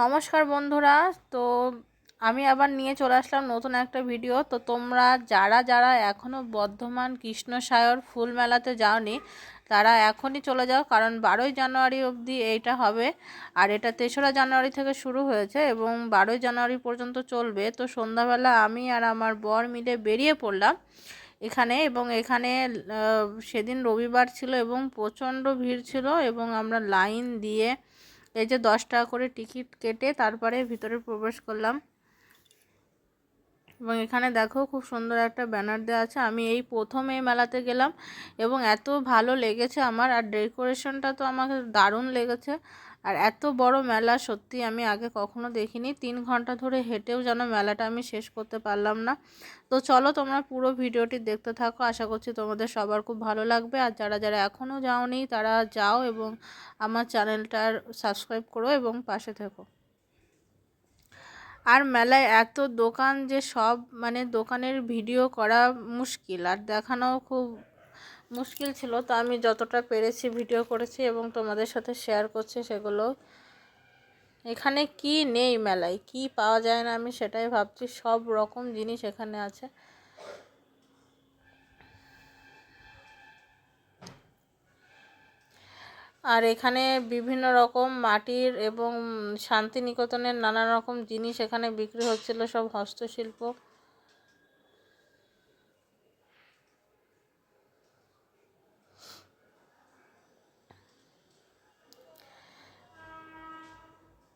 নমস্কার বন্ধুরা, তো আমি আবার নিয়ে চলে আসলাম নতুন একটা ভিডিও। তো তোমরা যারা যারা এখনও বর্ধমান কৃষ্ণসায়র ফুল মেলাতে যাওনি, তারা এখনই চলে যাও, কারণ বারোই জানুয়ারি অবধি এইটা হবে। আর এটা তেসরা জানুয়ারি থেকে শুরু হয়েছে এবং বারোই জানুয়ারি পর্যন্ত চলবে। তো সন্ধ্যাবেলা আমি আর আমার বর মিলে বেরিয়ে পড়লাম এখানে এবং এখানে সেদিন রবিবার ছিল এবং প্রচণ্ড ভিড় ছিল এবং আমরা লাইন দিয়ে এই যে দশ টাকা করে টিকিট কেটে তারপরে ভিতরে প্রবেশ করলাম। এবং এখানে দেখো খুব সুন্দর একটা ব্যানার দেওয়া আছে। আমি এই প্রথম এই মেলাতে গেলাম এবং এত ভালো লেগেছে আমার আর ডেকোরেশনটা তো আমাকে দারুণ লেগেছে। আর এত বড় মেলা সত্যি আমি আগে কখনো দেখিনি। তিন ঘণ্টা ধরে হেঁটেও যেন মেলাটা আমি শেষ করতে পারলাম না। তো চলো তোমরা পুরো ভিডিওটি দেখতে থাকো। আশা করছি তোমাদের সবার খুব ভালো লাগবে। আর যারা যারা এখনও যাওনি, তারা যাও এবং আমার চ্যানেলটার সাবস্ক্রাইব করো এবং পাশে থেকো। আর মেলায় এত দোকান যে সব মানে দোকানের ভিডিও করা মুশকিল। আর দেখানোও খুব মুশকিল ছিল, তো আমি যতটা পেরেছি ভিডিও করেছি এবং তোমাদের সাথে শেয়ার করছি সেগুলো। এখানে কি নেই মেলায়? কি পাওয়া যায় না আমি সেটাই ভাবছি, সব রকম জিনিস এখানে আছে। আর এখানে বিভিন্ন রকম মাটির এবং শান্তিনিকেতনের নানা রকম জিনিস এখানে বিক্রি হচ্ছিল, সব হস্তশিল্প।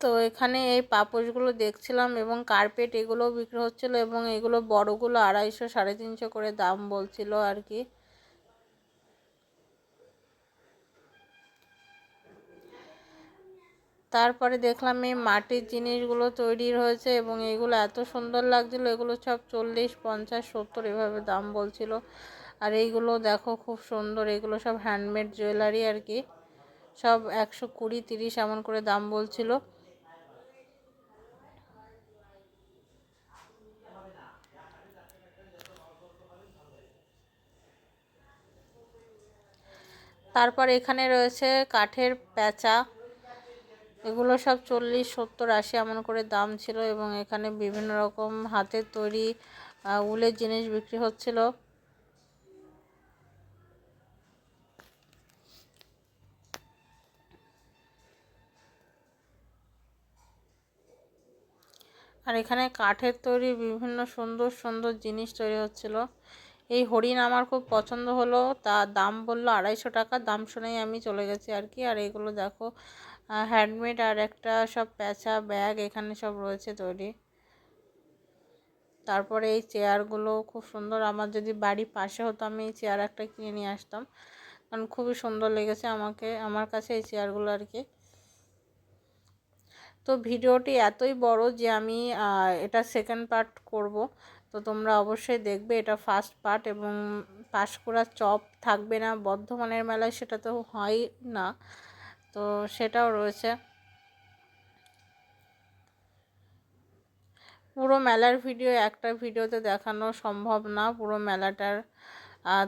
তো এখানে এই পাপোশগুলো দেখছিলাম এবং কার্পেট এগুলোও বিক্রি হচ্ছিল এবং এগুলো বড়গুলো আড়াইশো, সাড়ে তিনশো করে দাম বলছিল আর কি। তারপরে দেখলাম এই মাটির জিনিসগুলো তৈরি হয়েছে এবং এগুলো এত সুন্দর লাগছিল, এগুলো সব চল্লিশ, পঞ্চাশ, সত্তর এভাবে দাম বলছিল। আর এইগুলো দেখো খুব সুন্দর, এগুলো সব হ্যান্ডমেড জুয়েলারি আর কি। সব একশো কুড়ি, তিরিশ এমন করে দাম বলছিল। তারপর এখানে রয়েছে কাঠের প্যাঁচা। এগুলো সব চল্লিশ, সত্তর, আশি এমন করে দাম ছিল এবং এখানে বিভিন্ন রকম হাতের তৈরি উলের জিনিস বিক্রি হচ্ছিল। আর এখানে কাঠের তৈরি বিভিন্ন সুন্দর সুন্দর জিনিস তৈরি হচ্ছিল। এই হরিণ আমার খুব পছন্দ হলো। তা দাম বলল আড়াইশো টাকা। দাম শুনেই আমি চলে গেছি আর কি। আর এইগুলো দেখো হ্যান্ডমেড আর একটা সব প্যাঁচা ব্যাগ এখানে সব রয়েছে তৈরি। তারপরে এই চেয়ারগুলো খুব সুন্দর। আমার যদি বাড়ি পাশে হতো আমি এই চেয়ার একটা কিনে নিয়ে আসতাম। কারণ খুবই সুন্দর লেগেছে আমাকে, আমার কাছে এই চেয়ারগুলো আর কি। তো ভিডিওটি এতই বড় যে আমি এটা সেকেন্ড পার্ট করব। তো তোমরা অবশ্যই দেখবে এটা ফার্স্ট পার্ট এবং পাঁশকুড়ার চপ থাকবে না বর্ধমানের মেলায় সেটা তো হয় না। তো সেটাও রয়েছে। পুরো মেলার ভিডিও একটা ভিডিওতে দেখানো সম্ভব না পুরো মেলাটার।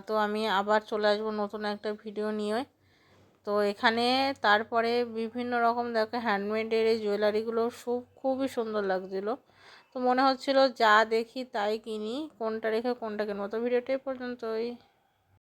তো আমি আবার চলে আসব নতুন একটা ভিডিও নিয়ে। তো এখানে তারপরে বিভিন্ন রকম দেখো হ্যান্ডমেডের এই জুয়েলারিগুলো সব খুবই সুন্দর লাগছিল। তো মনে হচ্ছিল যা দেখি তাই কিনি, কোনটা রেখে কোনটা কিনবো। তো ভিডিওটাই পর্যন্তই।